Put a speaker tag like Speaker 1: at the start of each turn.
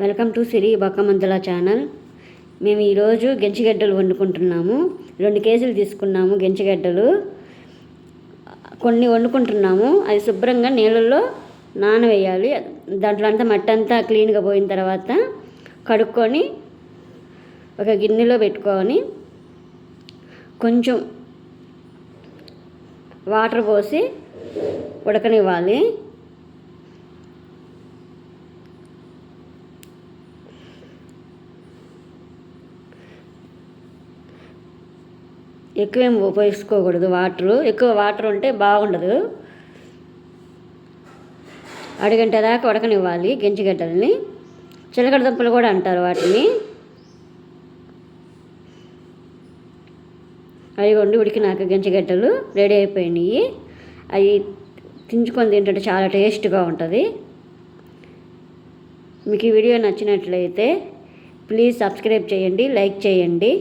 Speaker 1: Welcome to Siri Bakkamanthula channel. మేము ఈరోజు గెంచిగడ్డలు వండుకుంటున్నాము. రెండు కేజీలు తీసుకున్నాము గెంచిగడ్డలు కొన్ని వండుకుంటున్నాము. అది శుభ్రంగా నీళ్ళల్లో నానవేయాలి. దాంట్లో అంతా మట్టి అంతా క్లీన్గా పోయిన తర్వాత కడుక్కొని ఒక గిన్నెలో పెట్టుకొని కొంచెం వాటర్ పోసి ఉడకనివ్వాలి. ఎక్కువేం ఉపయోగించుకోకూడదు. వాటరు ఎక్కువ వాటర్ ఉంటే బాగుండదు. అడిగంట దాకా ఉడకనివ్వాలి గెంచిగడ్డల్ని చిలకడ దుంపలు కూడా అంటారు వాటిని. అవి వండి ఉడికినాక గింజగడ్డలు రెడీ అయిపోయినాయి. అవి తించుకొని తింటుంటే చాలా టేస్ట్గా ఉంటుంది. మీకు ఈ వీడియో నచ్చినట్లయితే ప్లీజ్ సబ్స్క్రైబ్ చేయండి లైక్ చేయండి.